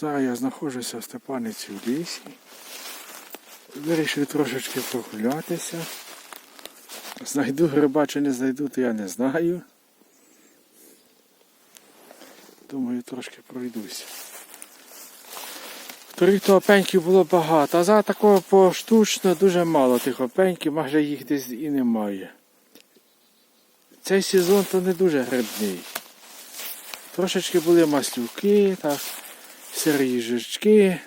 Зараз я знаходжуся в Степаниці в лісі. Вирішив трошечки прогулятися. Знайду гриба чи не знайду, то я не знаю. Думаю, трошки пройдуся. Торік то опеньків було багато, а зараз такого поштучно дуже мало тих опеньків, майже їх десь і немає. Цей сезон то не дуже грибний. Трошечки були маслюки, так, сирі їжачки.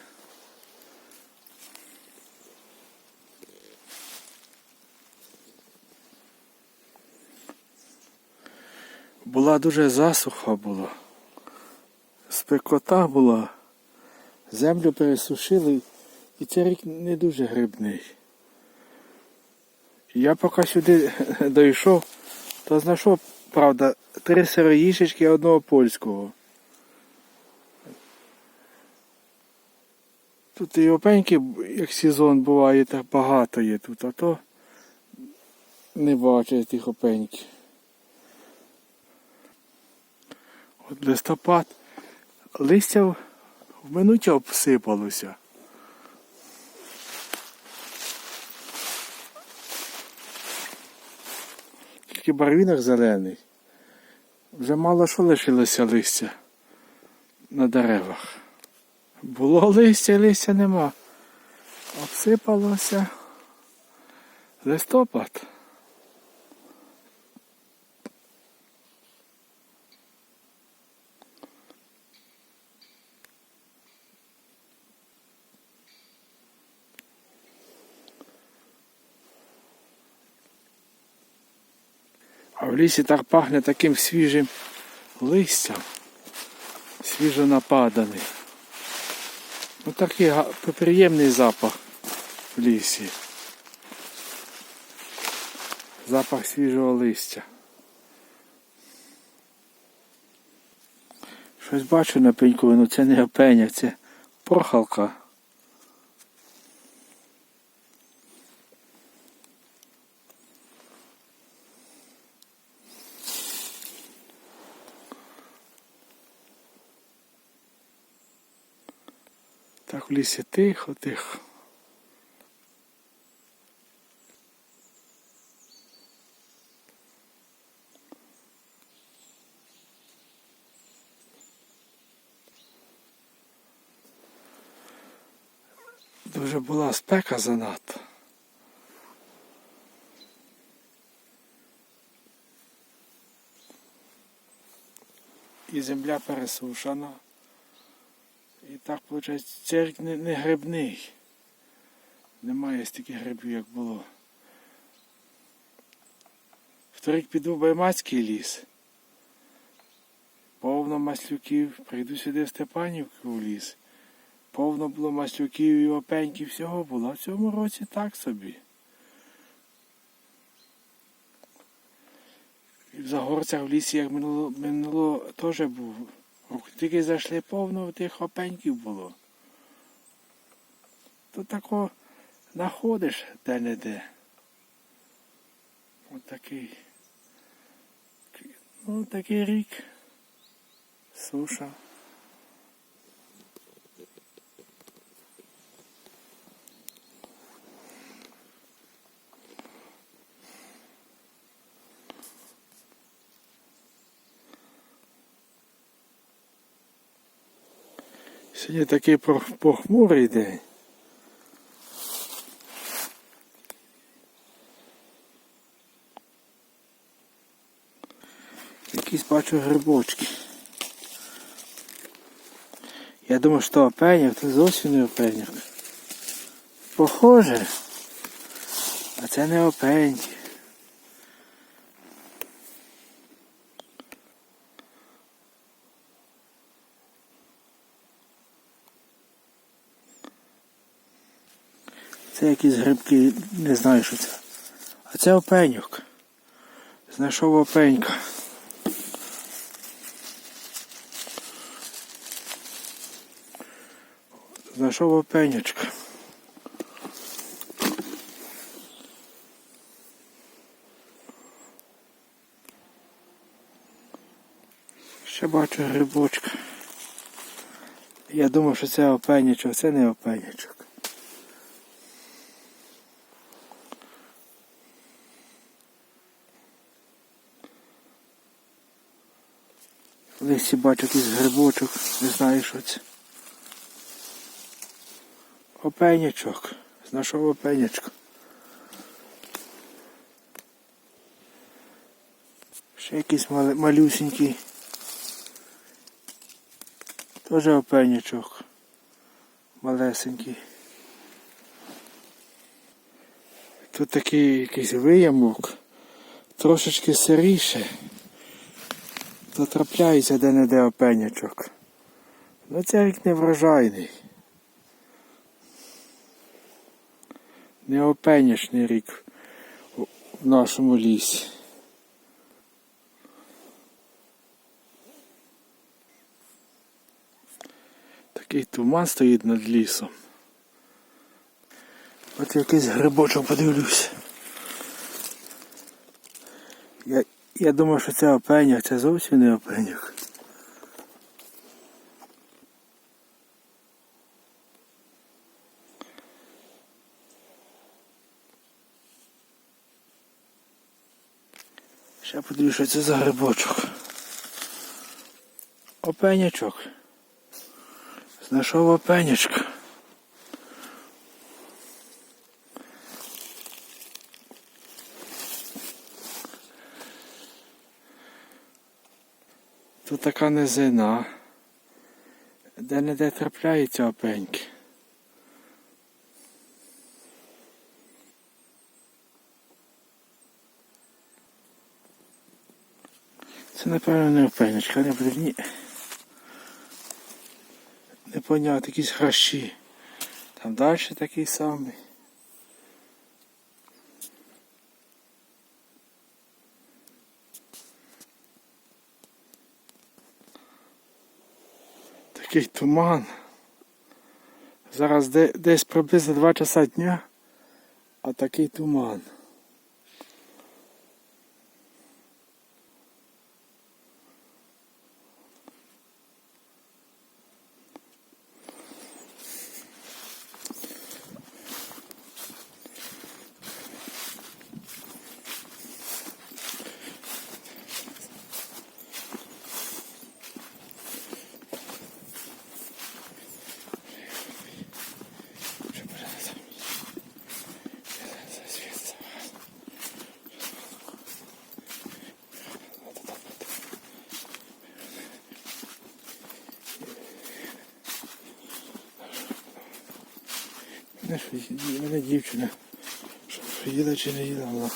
Була дуже засуха була. Спекота була. Землю пересушили, і цей рік не дуже грибний. Я поки сюди дійшов, то знайшов, правда, три сироїшечки одного польського. Тут і опеньки, як сезон буває, так багато є тут, а то не бачу тих опеньків. От листопад, листя в минуті обсипалося. Тільки барвінок зелений. Вже мало що лишилося листя на деревах. Було листя, листя нема. Обсипалося. Листопад. А в лісі так пахне таким свіжим листям. Свіжо нападаний. Ну такий приємний запах в лісі. Запах свіжого листя. Щось бачу на пеньку, ну це не опеня, це порхалка. Лісі тихо, тихо. Дуже була спека занадто. І земля пересушена. І так, виходить, церк не, не грибний. Немає стільки грибів, як було. Вторик піду в Баймацький ліс. Повно маслюків. Прийду сюди в Степанівку в ліс. Повно було маслюків і опеньків, всього було. А в цьому році так собі. І в Загорцях в лісі, як минуло, минуло теж був. Тільки зайшли повно тих опеньків було. То тако знаходиш де-не-де. Ось такий. Ну, такий рік. Суша. Сьогодні такий похмурий день. Якісь бачу грибочки. Я думаю, що опеняк, це зовсім не опеняк. Похоже. А це не опень. Це якісь грибки, не знаю, що це. А це опеньок. Знайшов опенька. Знайшов опенячка. Ще бачу грибочка. Я думав, що це опенячок, це не опенячок. В листі бачу якийсь грибочок, не знаю що це. Опенячок. Знайшов опенячка. Ще якийсь мал- малюсенький. Теж опенячок. Малесенький. Тут такий якийсь виямок. Трошечки сиріше. То де-не-де опенячок. Ну це рік не врожайний. Не опенячний рік в нашому лісі. Такий туман стоїть над лісом. От якийсь грибочок подивлюсь. Я, думав, що це опеняк, це зовсім не опеняк. Ще подивлюсь, що це за грибочок. Опенячок. Знайшов опенячка. Тут така низина, де не де трапляються опеньки. Це напевно не опенячка, не буде ні. Непонятно, якісь хращі. Там далі такий самий. Такий туман. Зараз десь приблизно 2 часа дня, а такий туман. Не мене дівчина. Що їла чи не їла,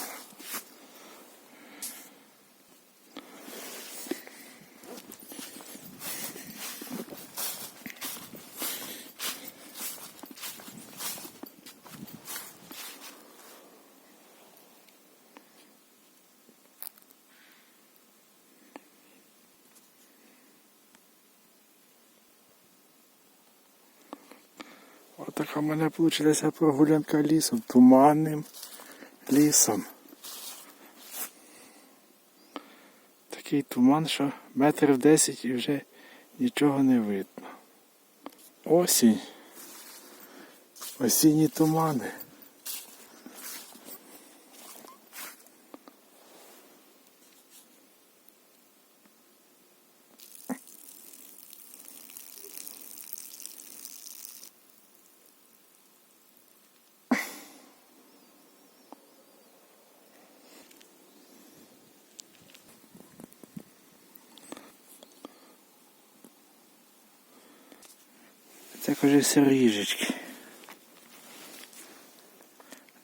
але. Отака в мене вийшла прогулянка лісом, туманним лісом. Такий туман, що метрів 10 і вже нічого не видно. Осінь. Осінні тумани. Це каже сиріжечки.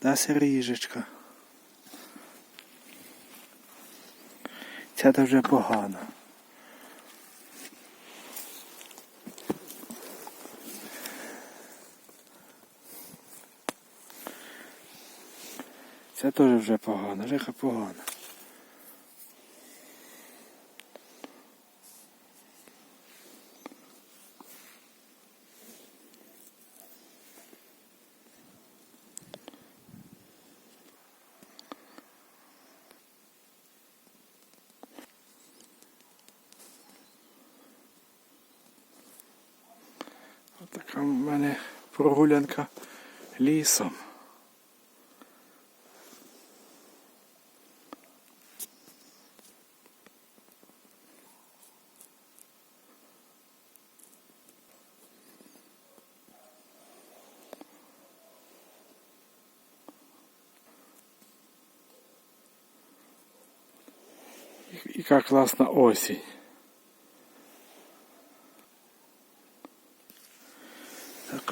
Да, сиріжечка. Ця то вже погано. Це теж вже погано, жеха погано. Така в мене прогулянка лісом. І яка класна осінь.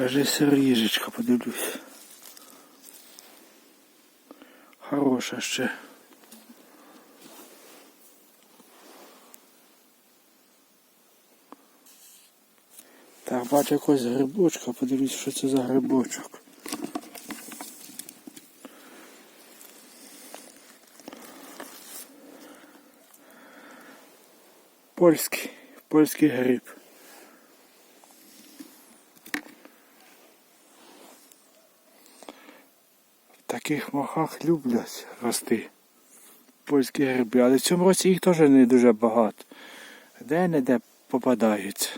Так, каже подивлюсь. Хороша ще. Так, бачу якогось грибочка, подивлюсь, що це за грибочок. Польський, польський гриб. Таких мохах люблять рости польські гриби, але в цьому році їх теж не дуже багато. Де-не-де попадаються.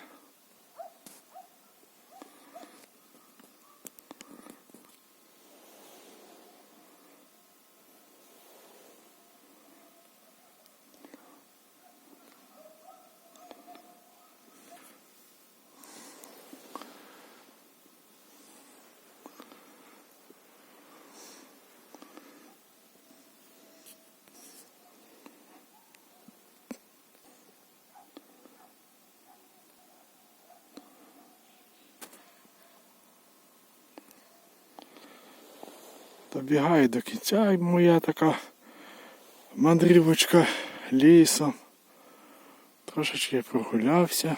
Добігаю до кінця і моя така мандрівочка лісом. Трошечки прогулявся.